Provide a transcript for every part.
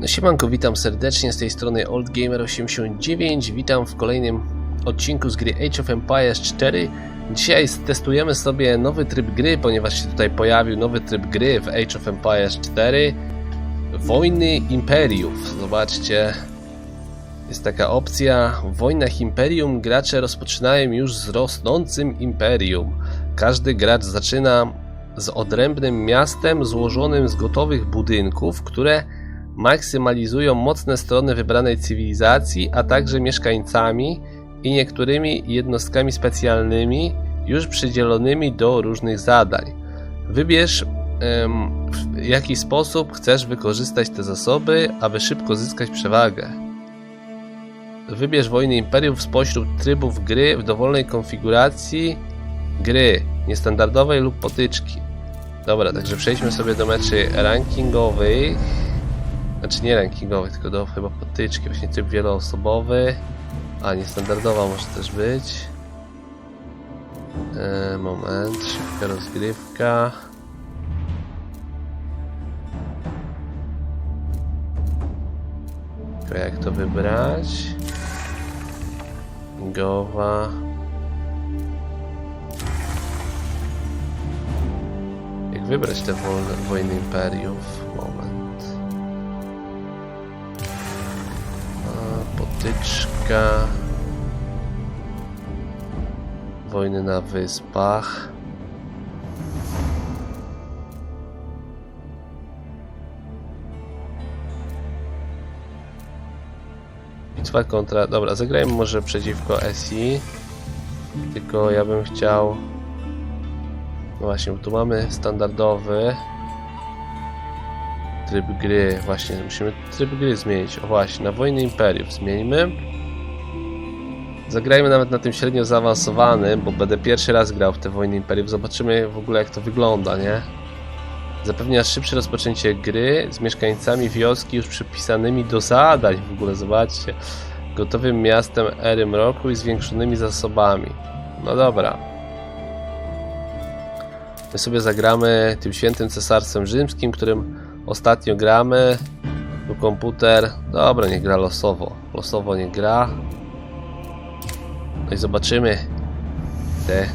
No siemanko, witam serdecznie z tej strony OldGamer89. Witam w kolejnym odcinku z gry Age of Empires 4. Dzisiaj testujemy sobie nowy tryb gry, ponieważ się tutaj pojawił nowy tryb gry w Age of Empires 4. Wojny Imperiów. Zobaczcie, jest taka opcja. W wojnach Imperium gracze rozpoczynają już z rosnącym Imperium. Każdy gracz zaczyna z odrębnym miastem złożonym z gotowych budynków, które maksymalizują mocne strony wybranej cywilizacji, a także mieszkańcami i niektórymi jednostkami specjalnymi już przydzielonymi do różnych zadań. Wybierz w jaki sposób chcesz wykorzystać te zasoby, aby szybko zyskać przewagę. Wybierz wojny imperiów spośród trybów gry w dowolnej konfiguracji gry, niestandardowej lub potyczki. Dobra, także przejdźmy sobie do meczy rankingowych. Znaczy nie rankingowych, tylko do chyba potyczki, właśnie tryb wieloosobowy. A, niestandardowa może też być. E, moment, szybka rozgrywka. Tylko jak to wybrać? Gowa. Jak wybrać te wojny imperiów? A, potyczka. Wojny na wyspach. Bitwa kontra... Dobra, zagrajmy może przeciwko SI. Tylko ja bym chciał... No właśnie, tu mamy standardowy tryb gry. Właśnie, musimy tryb gry zmienić. O właśnie, na Wojny Imperiów zmieńmy. Zagrajmy nawet na tym średnio zaawansowanym, bo będę pierwszy raz grał w te Wojny Imperiów. Zobaczymy w ogóle jak to wygląda, nie? Zapewnia szybsze rozpoczęcie gry z mieszkańcami wioski już przypisanymi do zadań. W ogóle zobaczcie. Gotowym miastem ery mroku i zwiększonymi zasobami. No dobra. My sobie zagramy tym świętym cesarstwem rzymskim, którym ostatnio gramy. Tu komputer. Dobra, nie gra losowo. Losowo nie gra. No i zobaczymy te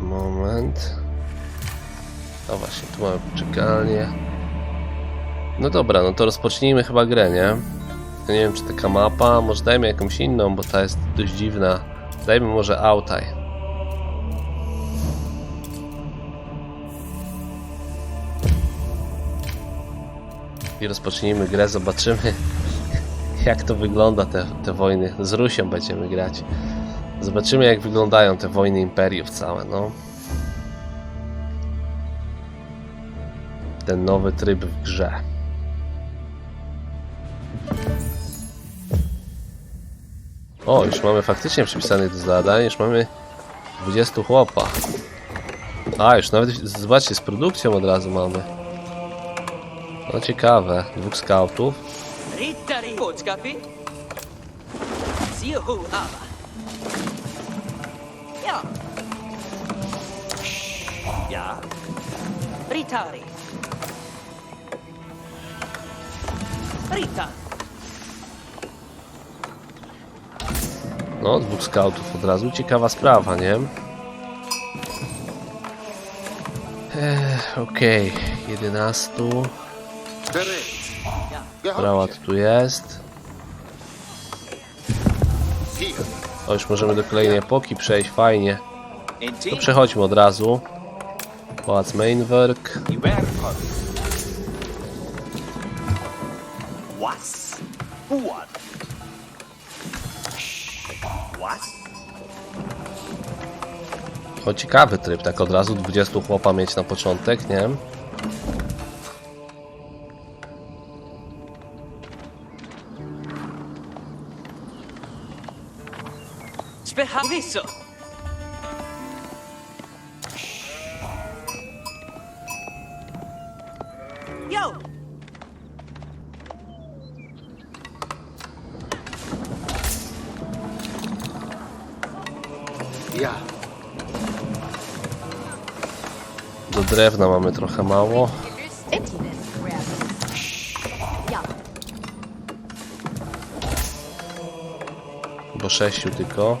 Moment. O właśnie, tu mamy poczekalnię. No dobra, no to rozpocznijmy chyba grę, nie? Ja nie wiem, czy taka mapa, może dajmy jakąś inną, bo ta jest dość dziwna. Dajmy może Autaj. I rozpocznijmy grę, zobaczymy jak to wygląda te, te wojny. Z Rusią będziemy grać. Zobaczymy jak wyglądają te wojny imperiów całe, no. Ten nowy tryb w grze. O, już mamy faktycznie przypisanych do zadań, już mamy 20 chłopa. A, już nawet, zobaczcie, z produkcją od razu mamy. No ciekawe, dwóch scoutów. Ja. Ritari. Rita. No, dwóch scoutów od razu, ciekawa sprawa, nie? Ech, okej, 11. Brawat tu jest. O, już możemy do kolejnej epoki przejść, fajnie. To przechodźmy od razu. Pałac Mainwerk. What? O, ciekawy tryb, tak od razu 20 chłopa mieć na początek, nie? Spehaviso. Yo. Ja. Drewna mamy trochę mało. Do sześciu tylko.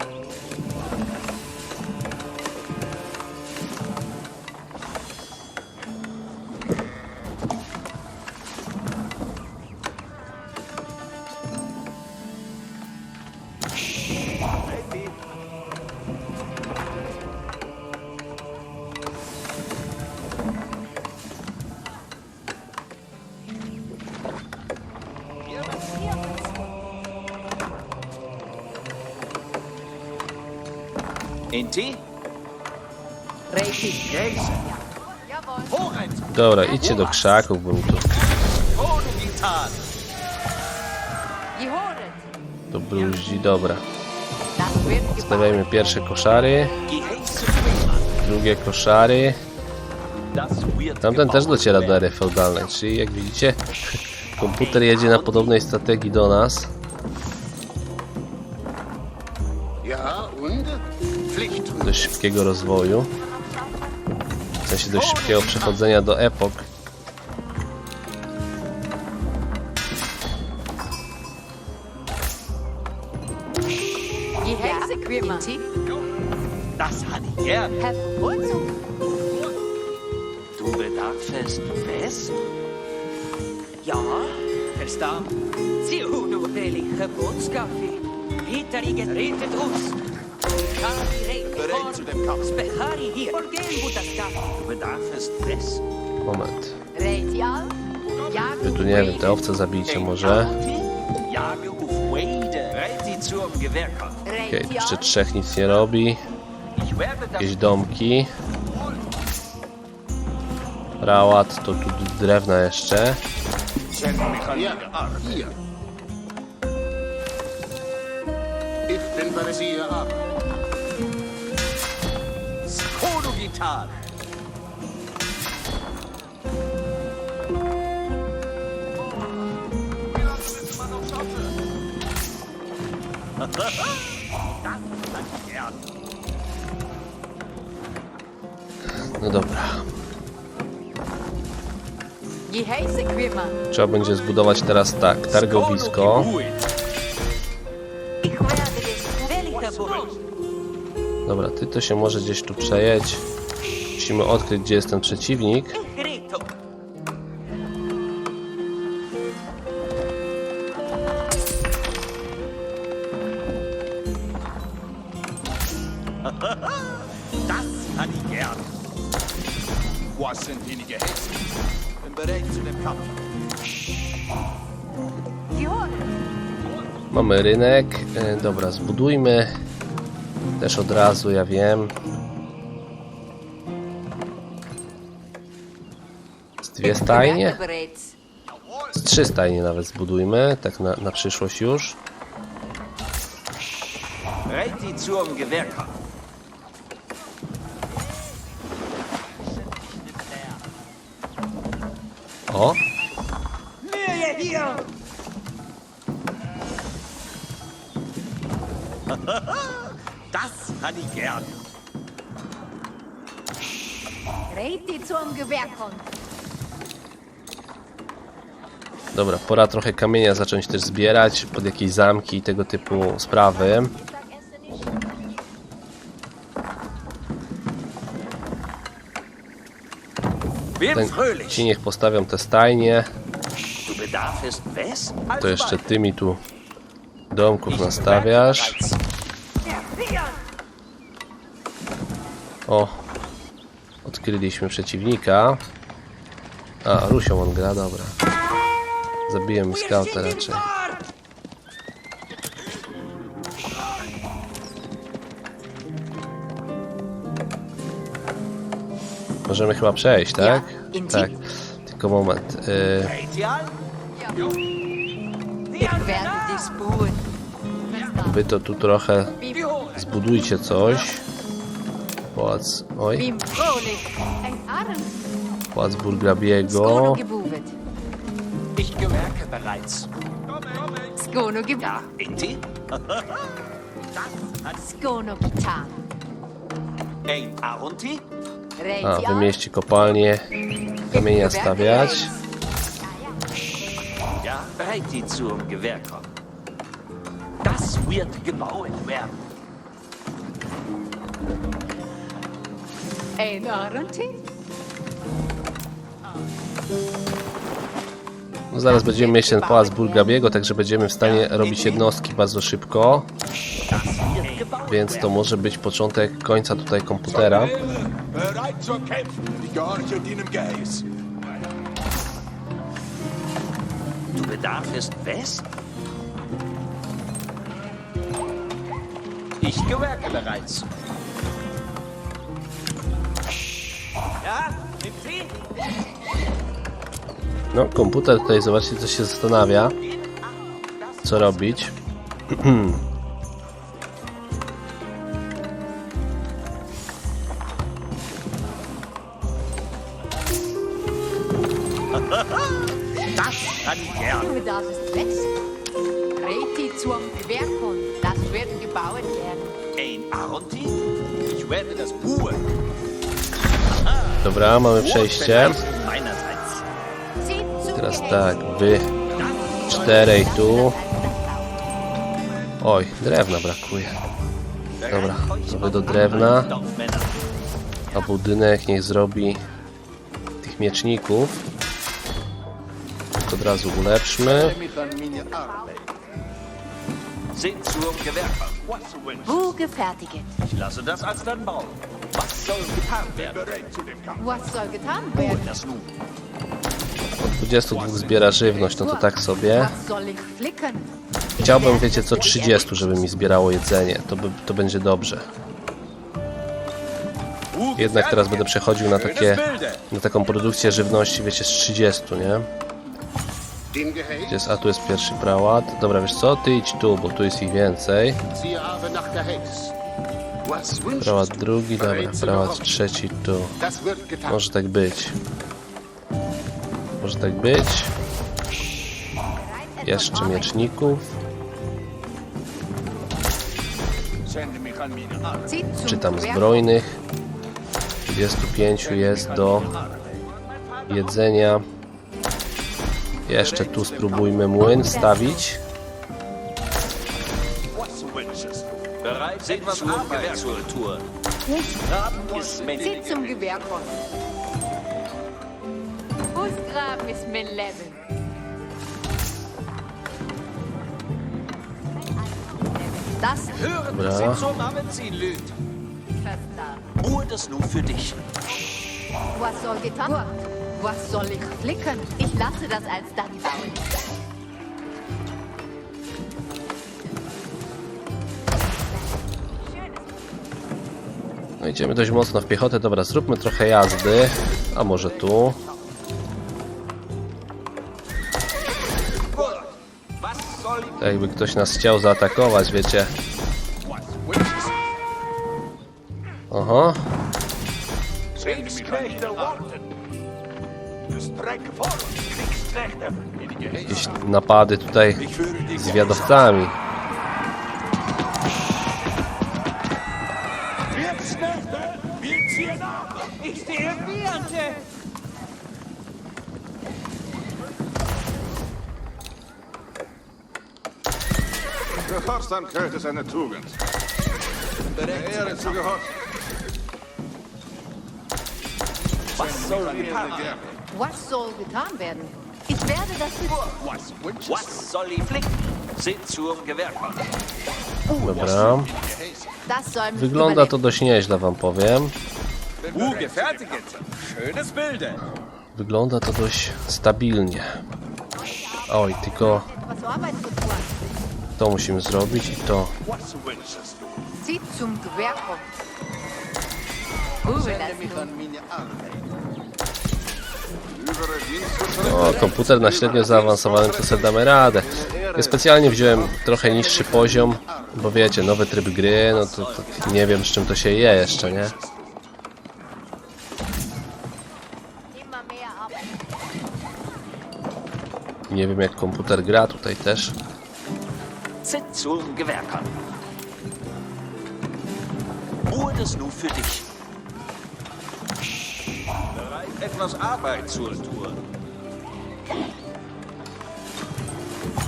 Inti? Dobra, idźcie do krzaków. Gehoret. to bruździ. Dobra, stawiajmy pierwsze koszary, drugie koszary. Tamten też dociera do ery feudalnej, czyli jak widzicie, komputer jedzie na podobnej strategii do nas. Szybkiego rozwoju. W sensie dość szybkiego przechodzenia do epok. Hittarige retet oss. Kari Moment. Wy tu nie wiem, te owce zabijcie może. Jage auf Wade. Reiti zum Gewehrkampf. Okej, jeszcze trzech nic nie robi. Jakieś domki. Rałat, to tu drewna jeszcze. Ich bin bei Sie Konugitan. No dobra. Trzeba będzie zbudować teraz tak, targowisko. Dobra, ty to się może gdzieś tu przejedź. Musimy odkryć, gdzie jest ten przeciwnik. Mamy rynek. E, Dobra, zbudujmy. Też od razu, ja wiem. Dwie stajnie? Z trzy stajnie nawet zbudujmy, tak na, na przyszłość już. O. Das hat ich gern. Reiti zum Gewehrkon. Dobra, pora trochę kamienia zacząć też zbierać pod jakieś zamki i tego typu sprawy. Ten, ci niech postawią te stajnie, to jeszcze ty mi tu domków nastawiasz. O, odkryliśmy przeciwnika. A, Rusią on gra, dobra. Zabiję mu skauta raczej. Możemy chyba przejść, tak? Tak. Tylko moment. Y, Spuren. wy to tu trochę zbudujcie coś. Pałac, oj, pałac Burgrabiego. Bereits. Skono gebuvet. Inti? Skono getan. Ein Arunti? Reiti A, wymieści kopalnię, kamienia stawiać. Ja, bereit die zum Gewehr kommen. Das wird gebaut werden. Ein Arenti? No zaraz będziemy mieć ten pałac Bulgabiego, także będziemy w stanie robić jednostki bardzo szybko. Więc to może być początek końca tutaj komputera. Du bedarfst wes? Ich gewerke bereits. Ja, nimmt sie. No, komputer tutaj, zobaczcie, co się zastanawia. Co robić. Dobra, mamy przejście. Tak, wy czterej tu. Oj, drewna brakuje. Dobra, to wy do drewna, a budynek niech zrobi tych mieczników. To od razu ulepszmy. mich an meine Arbeit. Sind zum Gewehr kommen. Was du willst. Wo gefertigt? Ich lasse das bauen. Was soll getan werden? Was soll getan werden? Od 22 zbiera żywność, no to tak sobie. Chciałbym, wiecie, co 30, żeby mi zbierało jedzenie. To, by, to będzie dobrze. Jednak teraz będę przechodził na takie, na taką produkcję żywności, wiecie, z 30, nie? Jest, a tu jest pierwszy prałat. Dobra, wiesz co, ty idź tu, bo tu jest ich więcej. Prałat drugi, dobra, prałat trzeci tu. Może tak być. Może tak być. Jeszcze mieczników. Arbeit. Czy tam zbrojnych. 25 jest do jedzenia. Jeszcze tu spróbujmy młyn wstawić. Bereit sind zum Gewehrkultur. Graben ist männlich. Ist mein Leben. Das Hören Ja. sind zum lügt. verstanden. Ruhe das nur für dich. Was soll getan werden? Was soll ich flicken? Ich lasse das als dann bauen. No idziemy dość mocno w piechotę. Dobra, zróbmy trochę jazdy. A może tu. Jakby ktoś nas chciał zaatakować, wiecie. Oho. Jakieś napady tutaj z wiadowcami. Gehorsamkeit ist eine Tugend. Der Ehre zu gehorchen. Was soll getan werden? Was soll getan werden? Ich werde das Was Was soll ich flicken? Sind zum Gewehr kommen. Dobra. Wygląda to dość nieźle, wam powiem. Gefertigt. Schönes Bilde. Wygląda to dość stabilnie. Oj, tylko Was Arbeit zu tun. To musimy zrobić i to. Zieht zum O, komputer na średnio zaawansowanym to sobie damy radę. Ja specjalnie wziąłem trochę niższy poziom, bo wiecie, nowy tryb gry, no to, to nie wiem z czym to się je jeszcze, nie? Nie wiem jak komputer gra tutaj też. Z zum Gewerkern. Ruhe das nur für dich. Bereit etwas Arbeit zur Tour.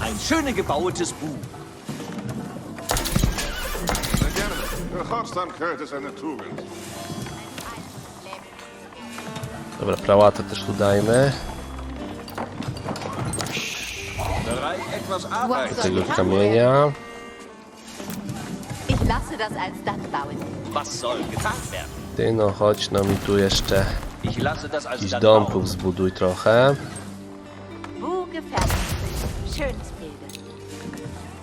Ein schöne gebauetes Bu. Gehorsamkeit ist eine Tugend. Dobra, prałata też tu dajmy. Tego kamienia. Ich lasse das alsdann bauen. Was soll getan werden? Ty no chodź, no mi tu jeszcze Ich lasse das als jakichś dann domków bauen. zbuduj trochę. Schönes Bilde.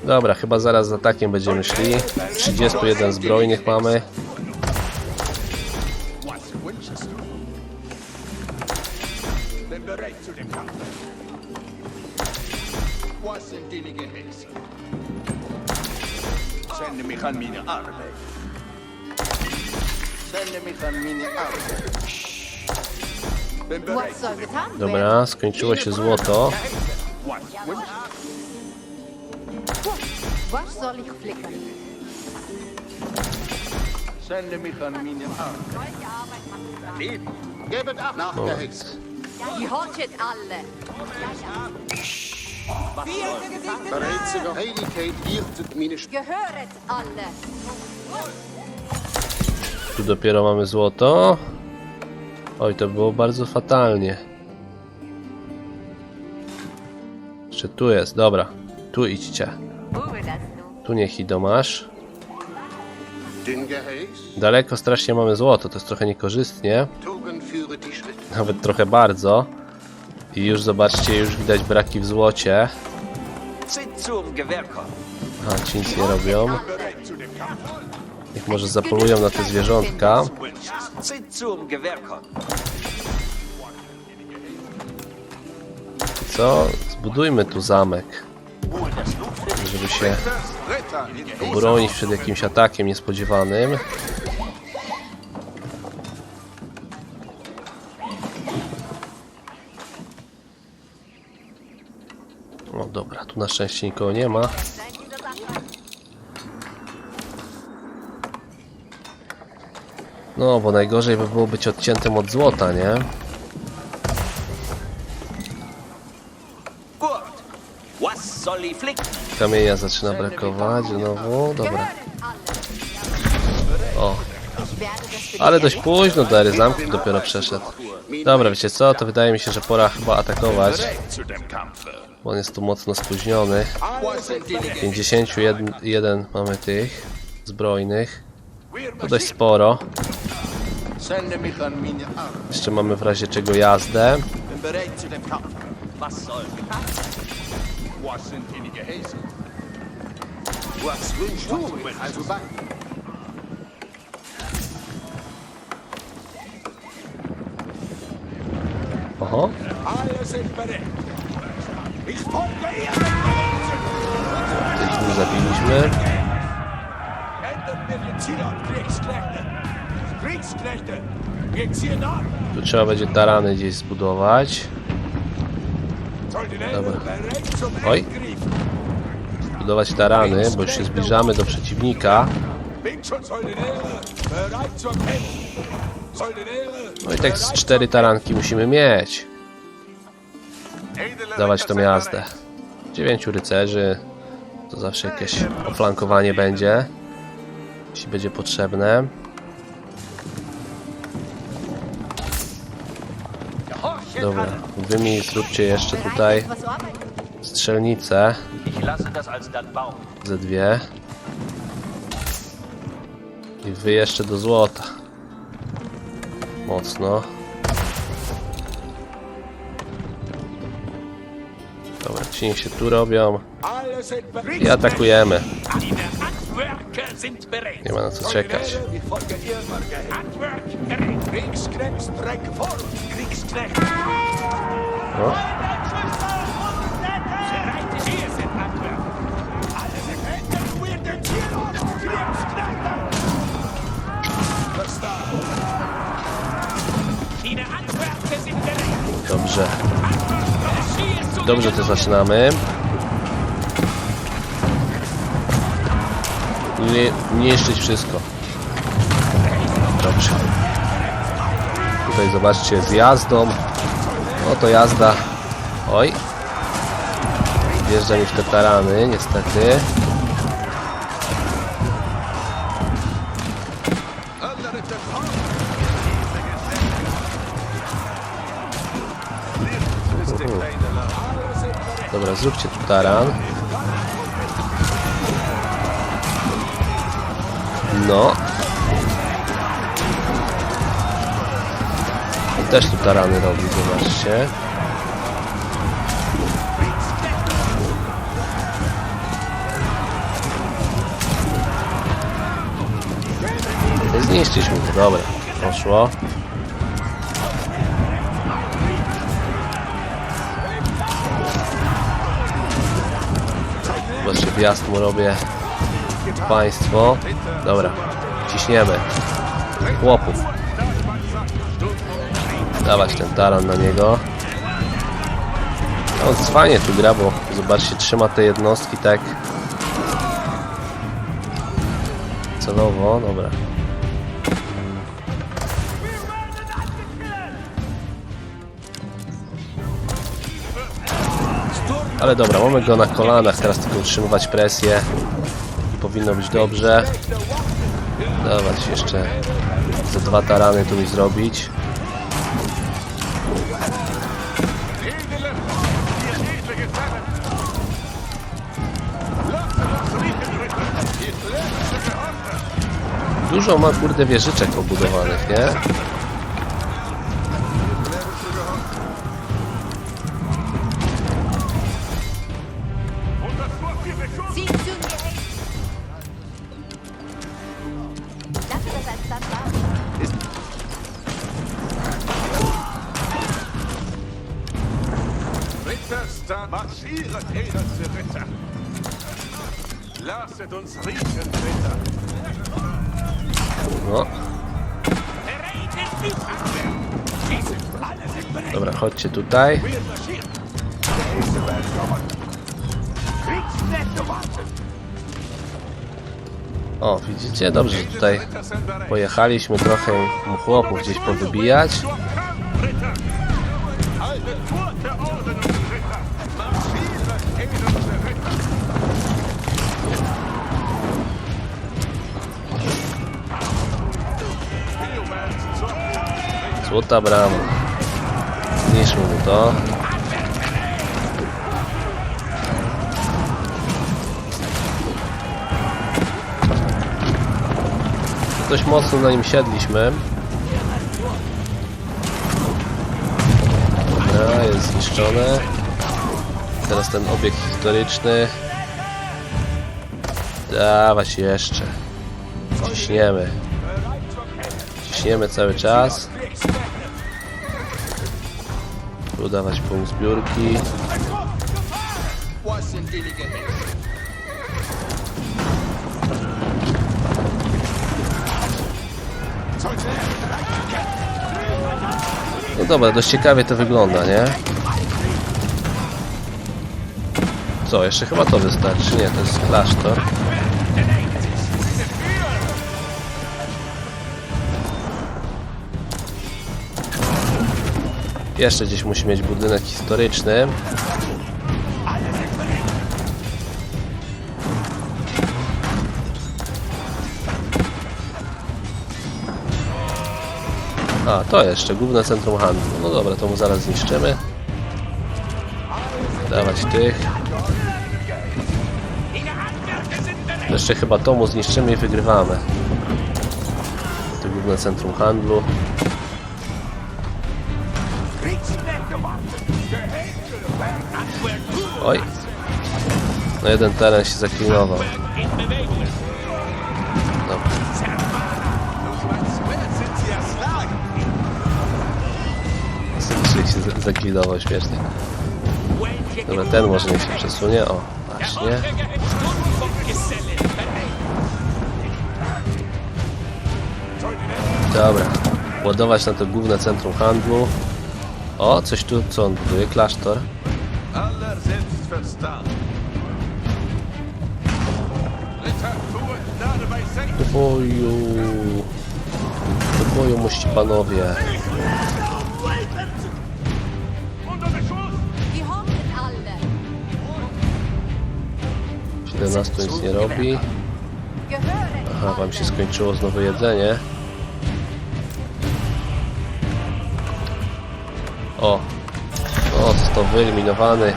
Dobra, chyba zaraz za atakiem będziemy szli. 31 zbrojnych mamy. Skończyło się złoto. Tu dopiero mamy złoto. Oj, to było bardzo fatalnie. Tu jest, dobra. Tu idźcie. Tu niech idą masz. Daleko strasznie mamy złoto, to jest trochę niekorzystnie. Nawet trochę bardzo. I już zobaczcie, już widać braki w złocie. A, ci nic nie robią. Niech może zapolują na te zwierzątka. Co? Zbudujmy tu zamek, żeby się bronić przed jakimś atakiem niespodziewanym. No dobra, tu na szczęście nikogo nie ma. No, bo najgorzej by było być odciętym od złota, nie? Kamienia zaczyna brakować znowu. Dobra. O, ale dość późno Dary zamków dopiero przeszedł. Dobra, wiecie co? To wydaje mi się, że pora chyba atakować. Bo on jest tu mocno spóźniony. Was sind deine 51 mamy tych zbrojnych. To dość sporo. Jeszcze mamy w razie czego jazdę. Bin bereit zu dem Kampf. Was sind wünschst du? Bin also bei. Oho, Alle sind bereit. Ich folge ihr. tych już zabiliśmy. Tu trzeba będzie tarany gdzieś zbudować. Dobra. Oj. Budować tarany, bo już się zbliżamy do przeciwnika. No i tak z cztery taranki musimy mieć. Dawać tą jazdę. Dziewięciu rycerzy. To zawsze jakieś oflankowanie będzie. Jeśli będzie potrzebne. Dobra, wy mi zróbcie jeszcze tutaj strzelnicę ze dwie. I wy jeszcze do złota. Mocno. Dobra, ci niech się tu robią i atakujemy. Nie ma na co czekać. No. Dobrze. Dobrze to zaczynamy. Nie, niszczyć wszystko. Dobrze. Tutaj zobaczcie z jazdą. Oto jazda. Oj. Wjeżdża mi w te tarany, niestety. Dobra, zróbcie tu taran. No. Też tu tarany robi, zobaczcie. Zniszczyć mu to, dobra. Poszło. Zobaczcie, wjazd mu robię państwo. Dobra, ciśniemy. Chłopów. Dawać ten taran na niego. No, On fajnie tu gra, bo zobaczcie, trzyma te jednostki tak celowo. Dobra. Ale dobra, mamy go na kolanach, teraz tylko utrzymywać presję powinno być dobrze. Dawać jeszcze ze dwa tarany tu mi zrobić. Dużo ma kurde wieżyczek obudowanych, nie? Marschiert, edelse Ritter. Lasset uns riechen, Ritter. No, dobra, chodźcie tutaj. O, widzicie? Dobrze, tutaj pojechaliśmy trochę chłopów gdzieś powybijać. Złota brama. Zniszczmy mu to. Dość mocno na nim siedliśmy. Dobra, jest zniszczone. Teraz ten obiekt historyczny. Dawać jeszcze. Ciśniemy. Ciśniemy cały czas. Udawać punkt zbiórki. No dobra, dość ciekawie to wygląda, nie? Co, jeszcze chyba to wystarczy? Nie, to jest klasztor. Jeszcze gdzieś musi mieć budynek historyczny. A, to jeszcze, główne centrum handlu. No dobra, to mu zaraz zniszczymy. Dawać tych. Jeszcze chyba to mu zniszczymy i wygrywamy. To główne centrum handlu. No jeden teren się zaklinował. Dobra. Sobie się za- zaklinował śmiesznie. Dobra, ten może niech się przesunie. O, właśnie. Dobra. Ładować na to główne centrum handlu. O, coś tu, co on buduje? Klasztor. Aller. Ritter, tue Gnade bei Segen. Oju. spokoju, mości panowie. Alle. 17 nic nie robi. Aha, wam się skończyło znowu jedzenie. O! O, został wyeliminowany.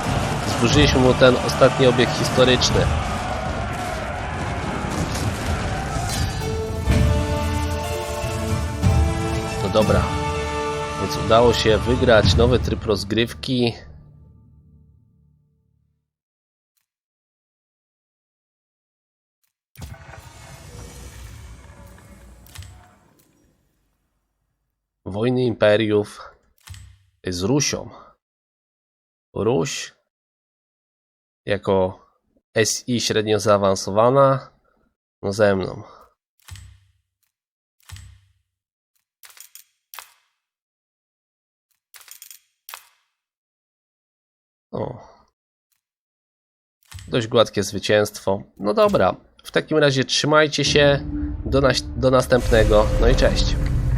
Zburzyliśmy mu ten ostatni obiekt historyczny. Dobra. Więc udało się wygrać nowy tryb rozgrywki. Wojny imperiów z Rusią. Ruś jako SI średnio zaawansowana, no ze mną. O. Dość gładkie zwycięstwo. No dobra, w takim razie trzymajcie się. Do, nas- do następnego. No i cześć.